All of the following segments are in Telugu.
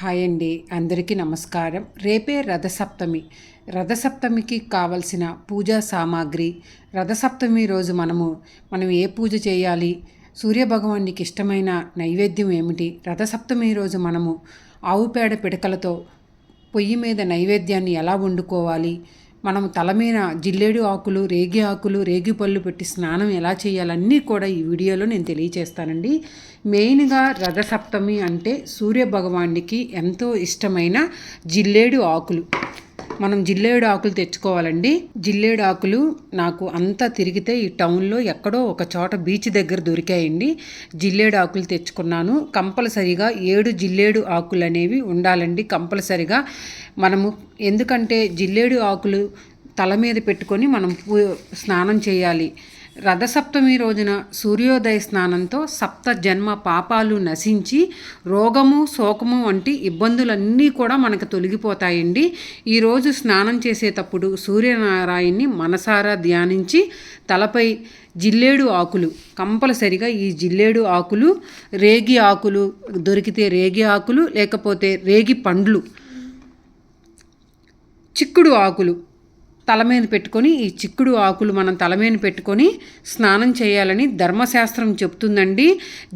హాయ్ అండి. అందరికీ నమస్కారం. రేపే రథసప్తమి. రథసప్తమికి కావలసిన పూజా సామాగ్రి రథసప్తమి రోజు మనము మనం ఏ పూజ చేయాలి సూర్యభగవానికి ఇష్టమైన నైవేద్యం ఏమిటి రథసప్తమి రోజు మనము ఆవు పేడ పిడకలతో పొయ్యి మీద నైవేద్యాన్ని ఎలా వండుకోవాలి మనం తల మీద జిల్లేడు ఆకులు రేగి ఆకులు రేగి పళ్ళు పెట్టి స్నానం ఎలా చేయాలన్నీ కూడా ఈ వీడియోలో నేను తెలియచేస్తానండి. మెయిన్గా రథసప్తమి అంటే సూర్య భగవానికి ఎంతో ఇష్టమైన జిల్లేడు ఆకులు. మనం జిల్లేడు ఆకులు తెచ్చుకోవాలండి. జిల్లేడు ఆకులు నాకు అంతా తిరిగితే ఈ టౌన్లో ఎక్కడో ఒక చోట బీచ్ దగ్గర దొరికాయండి. జిల్లేడు ఆకులు తెచ్చుకున్నాను. కంపల్సరిగా ఏడు జిల్లేడు ఆకులు అనేవి ఉండాలండి కంపల్సరిగా. మనము ఎందుకంటే జిల్లేడు ఆకులు తల మీద పెట్టుకొని మనం స్నానం చేయాలి. రథసప్తమి రోజున సూర్యోదయ స్నానంతో సప్త జన్మ పాపాలు నశించి రోగము శోకము వంటి ఇబ్బందులన్నీ కూడా మనకు తొలగిపోతాయండి. ఈరోజు స్నానం చేసేటప్పుడు సూర్యనారాయణ్ణి మనసారా ధ్యానించి తలపై జిల్లేడు ఆకులు కంపల్సరిగా ఈ జిల్లేడు ఆకులు రేగి ఆకులు దొరికితే రేగి ఆకులు లేకపోతే రేగి పండ్లు చిక్కుడు ఆకులు తల మీద పెట్టుకొని ఈ చిక్కుడు ఆకులు మనం తల మీద పెట్టుకొని స్నానం చేయాలని ధర్మశాస్త్రం చెప్తుందండి.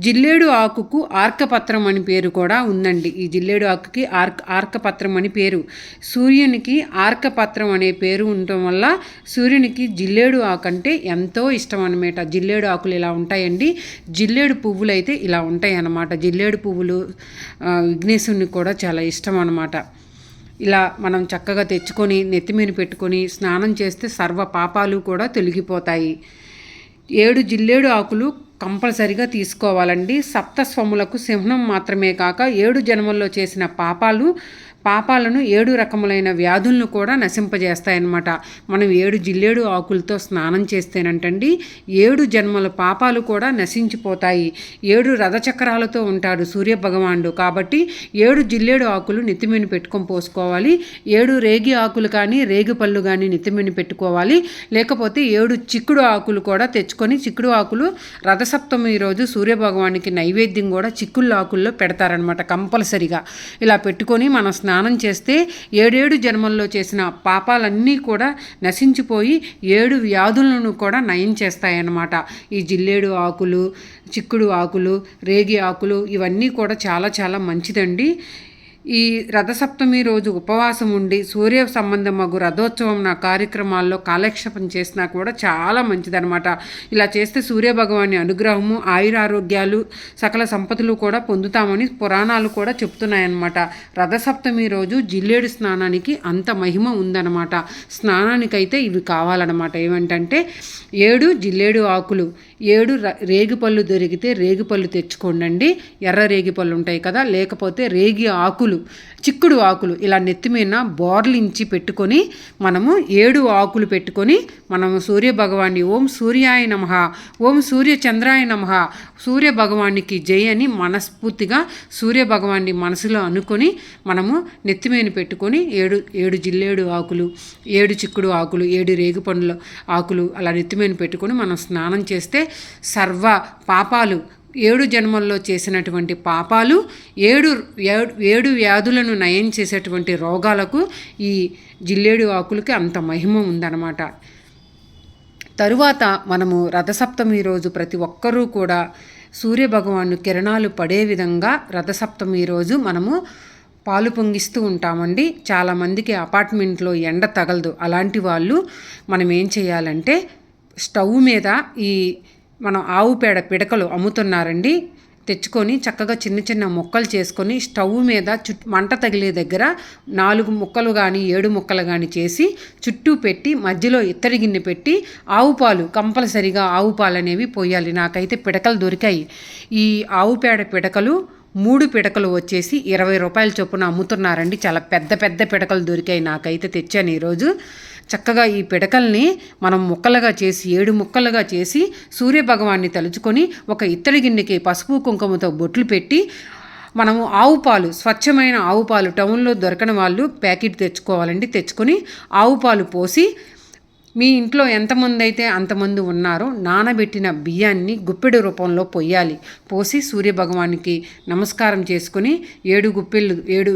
జిల్లేడు ఆకుకు ఆర్కపత్రం అని పేరు కూడా ఉందండి. ఈ జిల్లేడు ఆకుకి ఆర్క ఆర్కపత్రం అని పేరు. సూర్యునికి ఆర్కపత్రం అనే పేరు ఉండటం వల్ల సూర్యునికి జిల్లేడు ఆకు అంటే ఎంతో ఇష్టం అనమాట జిల్లేడు ఆకులు ఇలా ఉంటాయండి. జిల్లేడు పువ్వులు అయితే ఇలా ఉంటాయి అన్నమాట జిల్లేడు పువ్వులు విఘ్నేశుని కూడా చాలా ఇష్టం అనమాట ఇలా మనం చక్కగా తెచ్చుకొని నెత్తిమీన పెట్టుకొని స్నానం చేస్తే సర్వ పాపాలు కూడా తొలగిపోతాయి. ఏడు జిల్లేడు ఆకులు కంపల్సరిగా తీసుకోవాలండి. సప్తస్వములకు సింహం మాత్రమే కాక ఏడు జన్మల్లో చేసిన పాపాలు పాపాలను ఏడు రకములైన వ్యాధులను కూడా నశింపజేస్తాయన్నమాట. మనం ఏడు జిల్లేడు ఆకులతో స్నానం చేస్తేనంటండి ఏడు జన్మల పాపాలు కూడా నశించిపోతాయి. ఏడు రథచక్రాలతో ఉంటాడు సూర్య భగవానుడు కాబట్టి ఏడు జిల్లేడు ఆకులు నితిమిని పెట్టుకొని పోసుకోవాలి. ఏడు రేగి ఆకులు కానీ రేగి పళ్ళు కానీ నితిమిని పెట్టుకోవాలి. లేకపోతే ఏడు చిక్కుడు ఆకులు కూడా తెచ్చుకొని చిక్కుడు ఆకులు రథసప్తమి రోజు సూర్యభగవానికి నైవేద్యం కూడా చిక్కుళ్ళ ఆకుల్లో పెడతారనమాట కంపల్సరిగా. ఇలా పెట్టుకొని మన స్నానం స్నానం చేస్తే ఏడేడు జన్మల్లో చేసిన పాపాలన్నీ కూడా నశించిపోయి ఏడు వ్యాధులను కూడా నయం చేస్తాయన్నమాట. ఈ జిల్లేడు ఆకులు చిక్కుడు ఆకులు రేగి ఆకులు ఇవన్నీ కూడా చాలా చాలా మంచిదండి. ఈ రథసప్తమి రోజు ఉపవాసం ఉండి సూర్య సంబంధం మగు రథోత్సవం నా కార్యక్రమాల్లో కాలక్షేపం చేసినా కూడా చాలా మంచిదనమాట ఇలా చేస్తే సూర్యభగవాని అనుగ్రహము ఆయురారోగ్యాలు సకల సంపదలు కూడా పొందుతామని పురాణాలు కూడా చెప్తున్నాయన్నమాట. రథసప్తమి రోజు జిల్లేడు స్నానానికి అంత మహిమ ఉందన్నమాట. స్నానానికైతే ఇవి కావాలన్నమాట. ఏమంటంటే ఏడు జిల్లేడు ఆకులు ఏడు రేగిపళ్ళు దొరికితే రేగిపళ్ళు తెచ్చుకోండి ఎర్ర రేగిపళ్ళు ఉంటాయి కదా లేకపోతే రేగి ఆకులు చిక్కుడు ఆకులు ఇలా నెత్తిమీన బోర్లించి పెట్టుకొని మనము ఏడు ఆకులు పెట్టుకొని మనము సూర్య భగవాన్ని ఓం సూర్యాయ నమ ఓం సూర్య చంద్రాయ నమ సూర్య భగవానికి జై అని మనస్ఫూర్తిగా సూర్య భగవాన్ని మనసులో అనుకొని మనము నెత్తిమీన పెట్టుకొని ఏడు ఏడు జిల్లేడు ఆకులు ఏడు చిక్కుడు ఆకులు ఏడు రేగు పండ్ల ఆకులు అలా నెత్తిమీన పెట్టుకొని మనం స్నానం చేస్తే సర్వ పాపాలు ఏడు జన్మల్లో చేసినటువంటి పాపాలు ఏడు ఏడు వ్యాధులను నయం చేసేటువంటి రోగాలకు ఈ జిల్లేడు ఆకులకి అంత మహిమ ఉందన్నమాట. తరువాత మనము రథసప్తమి రోజు ప్రతి ఒక్కరూ కూడా సూర్యభగవాను కిరణాలు పడే విధంగా రథసప్తమి రోజు మనము పాలు పొంగిస్తూ ఉంటామండి. చాలామందికి అపార్ట్మెంట్లో ఎండ తగలదు. అలాంటి వాళ్ళు మనం ఏం చేయాలంటే స్టవ్ మీద ఈ మనం ఆవు పేడ పిడకలు అమ్ముతున్నారండి. తెచ్చుకొని చక్కగా చిన్న చిన్న ముక్కలు చేసుకొని స్టవ్ మీద చుట్టూ మంట తగిలే దగ్గర నాలుగు ముక్కలు కానీ ఏడు ముక్కలు కానీ చేసి చుట్టూ పెట్టి మధ్యలో ఇత్తడి గిన్నె పెట్టి ఆవు పాలు కంపల్సరిగా ఆవు పాలు అనేవి పోయాలి. నాకైతే పిడకలు దొరికాయి. ఈ ఆవు పేడ పిడకలు మూడు పిడకలు వచ్చేసి ఇరవై రూపాయల చొప్పున అమ్ముతున్నారండి. చాలా పెద్ద పెద్ద పిడకలు దొరికాయి నాకైతే తెచ్చాను ఈరోజు. చక్కగా ఈ పిడకల్ని మనం ముక్కలుగా చేసి ఏడు ముక్కలుగా చేసి సూర్యభగవాన్ని తలుచుకొని ఒక ఇత్తడి గిన్నెకి పసుపు కుంకుమతో బొట్లు పెట్టి మనము ఆవు పాలు స్వచ్ఛమైన ఆవు పాలు టౌన్లో దొరకని వాళ్ళు ప్యాకెట్ తెచ్చుకోవాలండి. తెచ్చుకొని ఆవు పాలు పోసి మీ ఇంట్లో ఎంతమంది అయితే అంతమంది ఉన్నారో నానబెట్టిన బియ్యాన్ని గుప్పెడు రూపంలో పొయ్యాలి. పోసి సూర్యభగవానికి నమస్కారం చేసుకుని ఏడు గుప్పెళ్ళు ఏడు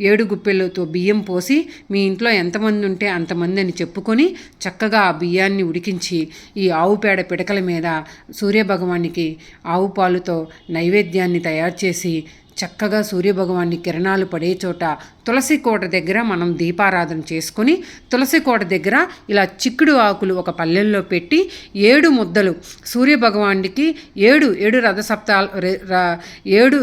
ఏడు గుప్పెళ్ళతో బియ్యం పోసి మీ ఇంట్లో ఎంతమంది ఉంటే అంతమంది అని చెప్పుకొని చక్కగా ఆ బియ్యాన్ని ఉడికించి ఈ ఆవు పేడ పిడకల మీద సూర్యభగవానికి ఆవు పాలుతో నైవేద్యాన్ని తయారు చేసి చక్కగా సూర్యభగవాన్ని కిరణాలు పడే చోట తులసి కోట దగ్గర మనం దీపారాధన చేసుకొని తులసి కోట దగ్గర ఇలా చిక్కుడు ఆకులు ఒక పల్లెల్లో పెట్టి ఏడు ముద్దలు సూర్యభగవానికి ఏడు ఏడు రథసప్తాలు ఏడు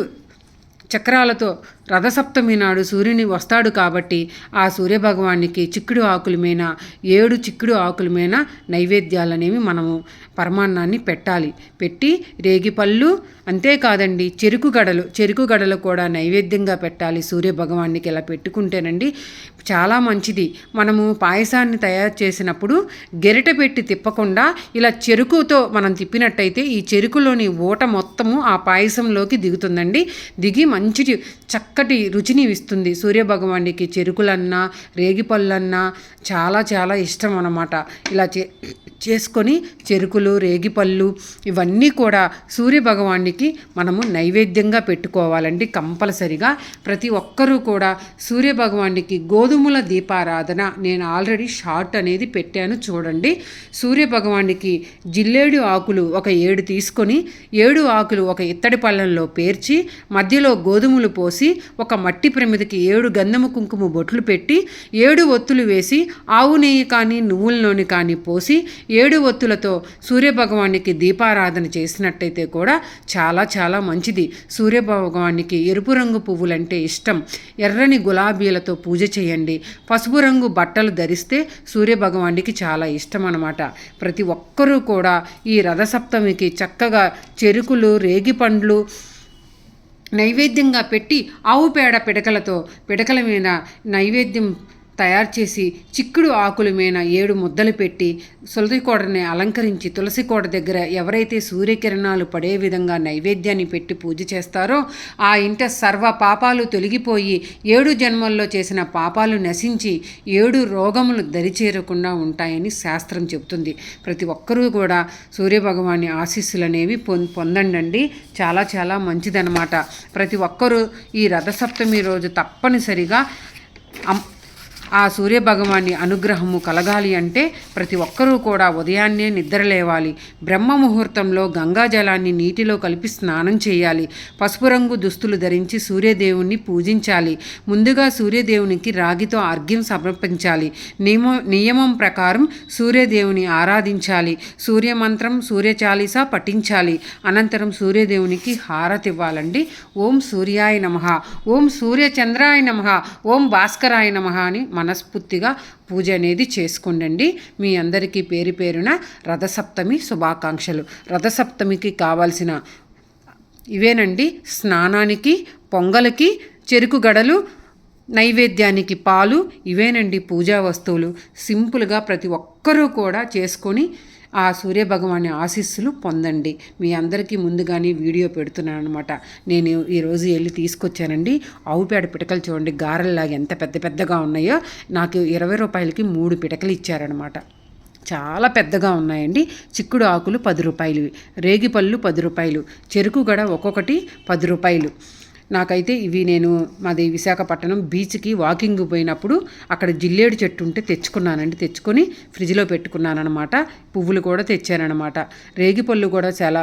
చక్రాలతో రథసప్తమి నాడు సూర్యుని వస్తాడు కాబట్టి ఆ సూర్యభగవానికి చిక్కుడు ఆకుల మీద ఏడు చిక్కుడు ఆకుల మీద నైవేద్యాలనేవి మనము పరమాన్నాన్ని పెట్టాలి. పెట్టి రేగిపళ్ళు అంతేకాదండి చెరుకు గడలు. చెరుకు గడలు కూడా నైవేద్యంగా పెట్టాలి. సూర్యభగవానికి ఇలా పెట్టుకుంటేనండి చాలా మంచిది. మనము పాయసాన్ని తయారు చేసినప్పుడు గెరిట పెట్టి తిప్పకుండా ఇలా చెరుకుతో మనం తిప్పినట్టయితే ఈ చెరుకులోని ఊట మొత్తము ఆ పాయసంలోకి దిగుతుందండి. దిగి మంచి చక్కటి రుచిని ఇస్తుంది. సూర్యభగవానికి చెరుకులన్నా రేగిపళ్ళన్నా చాలా చాలా ఇష్టం అన్నమాట. ఇలా చే చేసుకొని చెరుకులు రేగిపళ్ళు ఇవన్నీ కూడా సూర్యభగవానికి మనము నైవేద్యంగా పెట్టుకోవాలండి కంపల్సరిగా. ప్రతి ఒక్కరూ కూడా సూర్యభగవానికి గోధుమల దీపారాధన నేను ఆల్రెడీ షార్ట్ అనేది పెట్టాను చూడండి. సూర్యభగవానికి జిల్లేడు ఆకులు ఒక ఏడు తీసుకొని ఏడు ఆకులు ఒక ఇత్తడి పళ్ళంలో పేర్చి మధ్యలో గోధుమలు పోసి ఒక మట్టి ప్రమిదికి ఏడు గంధము కుంకుమ బొట్లు పెట్టి ఏడు ఒత్తులు వేసి ఆవు నెయ్యి కానీ నువ్వుల నూనె కానీ పోసి ఏడు ఒత్తులతో సూర్యభగవానికి దీపారాధన చేసినట్టయితే కూడా చాలా చాలా మంచిది. సూర్యభగవానికి ఎరుపు రంగు పువ్వులంటే ఇష్టం. ఎర్రని గులాబీలతో పూజ చేయండి. పసుపు రంగు బట్టలు ధరిస్తే సూర్యభగవానికి చాలా ఇష్టం అనమాట ప్రతి ఒక్కరూ కూడా ఈ రథసప్తమికి చక్కగా చెరుకులు రేగిపండ్లు నైవేద్యంగా పెట్టి ఆవు పేడ పిడకలతో పిడకల మీద నైవేద్యం తయారు చేసి చిక్కుడు ఆకుల మీద ఏడు ముద్దలు పెట్టి తులసి కోటని అలంకరించి తులసి కోట దగ్గర ఎవరైతే సూర్యకిరణాలు పడే విధంగా నైవేద్యాన్ని పెట్టి పూజ చేస్తారో ఆ ఇంట సర్వ పాపాలు తొలగిపోయి ఏడు జన్మల్లో చేసిన పాపాలు నశించి ఏడు రోగములు దరిచేరకుండా ఉంటాయని శాస్త్రం చెబుతుంది. ప్రతి ఒక్కరూ కూడా సూర్యభగవాని ఆశీస్సులు అనేవి పొందండి చాలా చాలా మంచిదనమాట ప్రతి ఒక్కరూ ఈ రథసప్తమి రోజు తప్పనిసరిగా ఆ సూర్యభగవాని అనుగ్రహము కలగాలి అంటే ప్రతి ఒక్కరూ కూడా ఉదయాన్నే నిద్ర లేవాలి బ్రహ్మ ముహూర్తంలో గంగాజలాన్ని నీటిలో కలిపి స్నానం చేయాలి. పసుపు రంగు దుస్తులు ధరించి సూర్యదేవుణ్ణి పూజించాలి. ముందుగా సూర్యదేవునికి రాగితో అర్ఘ్యం సమర్పించాలి. నియమ నియమం ప్రకారం సూర్యదేవుని ఆరాధించాలి. సూర్యమంత్రం సూర్యచాలీస పఠించాలి. అనంతరం సూర్యదేవునికి హారతి ఇవ్వాలండి ఓం సూర్యాయ నమ. ఓం సూర్యచంద్రాయ నమ. ఓం భాస్కరాయ నమ అని మనస్ఫూర్తిగా పూజ అనేది చేసుకోండి మీ అందరికీ పేరు పేరున రథసప్తమి శుభాకాంక్షలు. రథసప్తమికి కావాల్సిన ఇవేనండి. స్నానానికి పొంగలికి చెరుకు గడలు నైవేద్యానికి పాలు ఇవేనండి పూజా వస్తువులు. సింపుల్గా ప్రతి ఒక్కరూ కూడా చేసుకొని ఆ సూర్యభగవాని ఆశీస్సులు పొందండి. మీ అందరికీ ముందుగానే వీడియో పెడుతున్నాను అనమాట నేను ఈరోజు వెళ్ళి తీసుకొచ్చానండి. ఆవు పేడ పిటకలు చూడండి. గారెల్లాగా ఎంత పెద్ద పెద్దగా ఉన్నాయో నాకు ఇరవై రూపాయలకి మూడు పిటకలు ఇచ్చారనమాట చాలా పెద్దగా ఉన్నాయండి. చిక్కుడు ఆకులు పది రూపాయలు రేగిపళ్ళు పది రూపాయలు చెరుకు గడ ఒక్కొక్కటి పది రూపాయలు. నాకైతే ఇవి నేను మాది విశాఖపట్నం బీచ్కి వాకింగ్ పోయినప్పుడు అక్కడ జిల్లేడు చెట్టు ఉంటే తెచ్చుకున్నానండి. తెచ్చుకొని ఫ్రిడ్జ్లో పెట్టుకున్నానమాట పువ్వులు కూడా తెచ్చానమాట రేగిపళ్ళు కూడా చాలా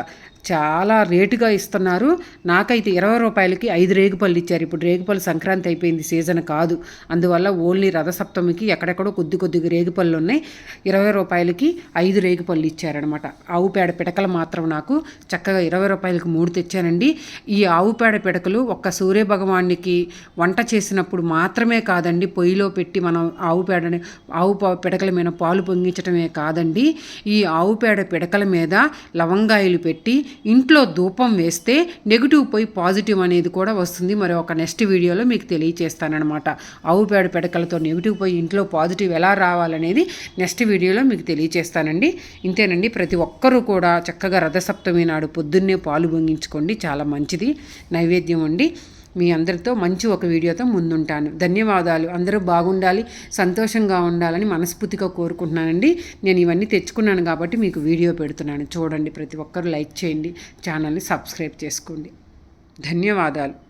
చాలా రేటుగా ఇస్తున్నారు. నాకైతే ఇరవై రూపాయలకి ఐదు రేగుపళ్ళు ఇచ్చారు. ఇప్పుడు రేగుపళ్ళు సంక్రాంతి అయిపోయింది సీజన్ కాదు. అందువల్ల ఓన్లీ రథసప్తమికి ఎక్కడెక్కడో కొద్ది కొద్దిగా రేగుపళ్ళు ఉన్నాయి. ఇరవై రూపాయలకి ఐదు రేగుపళ్ళు ఇచ్చారనమాట ఆవు పేడ పిడకలు మాత్రం నాకు చక్కగా ఇరవై రూపాయలకి మూడు తెచ్చానండి. ఈ ఆవు పేడ పిడకలు ఒక్క సూర్య భగవానికి వంట చేసినప్పుడు మాత్రమే కాదండి పొయ్యిలో పెట్టి మనం ఆవు పేడని ఆవు పిడకల మీద పాలు పొంగించడమే కాదండి. ఈ ఆవు పేడ పిడకల మీద లవంగాయలు పెట్టి ఇంట్లో ధూపం వేస్తే నెగిటివ్ పోయి పాజిటివ్ అనేది కూడా వస్తుంది. మరి ఒక నెక్స్ట్ వీడియోలో మీకు తెలియచేస్తానమాట ఆవు పేడ పెడకలతో నెగిటివ్ పోయి ఇంట్లో పాజిటివ్ ఎలా రావాలనేది నెక్స్ట్ వీడియోలో మీకు తెలియచేస్తానండి. ఇంతేనండి ప్రతి ఒక్కరూ కూడా చక్కగా రథసప్తమి నాడు పొద్దున్నే పాలు పొంగించుకోండి. చాలా మంచిది. నైవేద్యం అండి. మీ అందరితో మంచి ఒక వీడియోతో ముందుంటాను. ధన్యవాదాలు. అందరూ బాగుండాలి సంతోషంగా ఉండాలని మనస్ఫూర్తిగా కోరుకుంటున్నానండి. నేను ఇవన్నీ తెచ్చుకున్నాను కాబట్టి మీకు వీడియో పెడుతున్నాను. చూడండి ప్రతి ఒక్కరు లైక్ చేయండి ఛానల్ని సబ్స్క్రైబ్ చేసుకోండి. ధన్యవాదాలు.